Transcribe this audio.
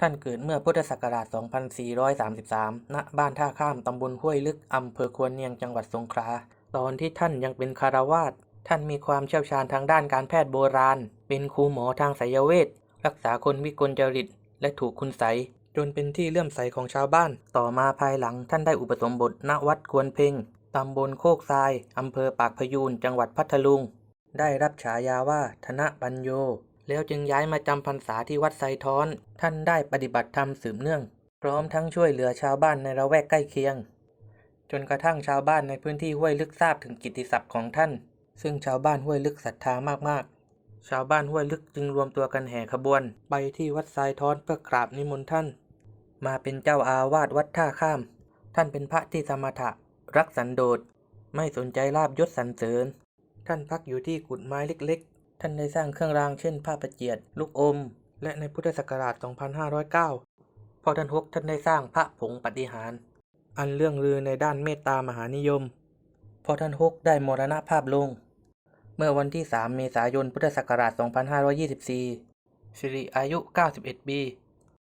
ท่านเกิดเมื่อพุทธศักราช 2433 ณ บ้านท่าข้ามตำบลห้วยลึก อำเภอควรเนียง จังหวัดสงขลา ตอนที่ท่านยังเป็นคารวาส ท่านมีความเชี่ยวชาญทางด้านการแพทย์โบราณ เป็นครูหมอทางไสยเวช รักษาคนวิกลจริต และถูกคุณไส จนเป็นที่เลื่อมใสของชาวบ้าน ต่อมาภายหลังท่านได้อุปสมบทณวัดควรเพ่งตำบลโคกทราย อำเภอปากพยูน จังหวัดพัทลุง ได้รับฉายาว่าธนปัญโย แล้วจึงย้ายมาจำพรรษาที่วัดไซท้อน ท่านได้ปฏิบัติธรรมสืบเนื่อง พร้อมทั้งช่วยเหลือชาวบ้านในละแวกใกล้เคียง จนกระทั่งชาวบ้านในพื้นที่ห้วยลึกทราบถึงกิตติศัพท์ของท่าน ซึ่งชาวบ้านห้วยลึกศรัทธามากๆ ชาวบ้านห้วยลึกจึงรวมตัวกันแห่ขบวน ไปที่วัดทรายท้อนเพื่อกราบนิมนต์ท่าน มาเป็นเจ้าอาวาสวัดท่าข้าม ท่านเป็นพระที่สมถะ รักสันโดษไม่สนใจลาบยศสรรเสริญ ท่านพักอยู่ที่กุฏไม้เล็ก ท่านได้สร้างเครื่องรางเช่นผ้าประเจียด ลูกอม และในพุทธศักราช 2509 พอท่านฮกท่านได้สร้างพระผงปฏิหาร อันเรื่องลือในด้านเมตตามหานิยม พอท่านฮกได้มรณภาพลง เมื่อวันที่ 3 เมษายน พุทธศักราช 2524สิริอายุ 91 ปี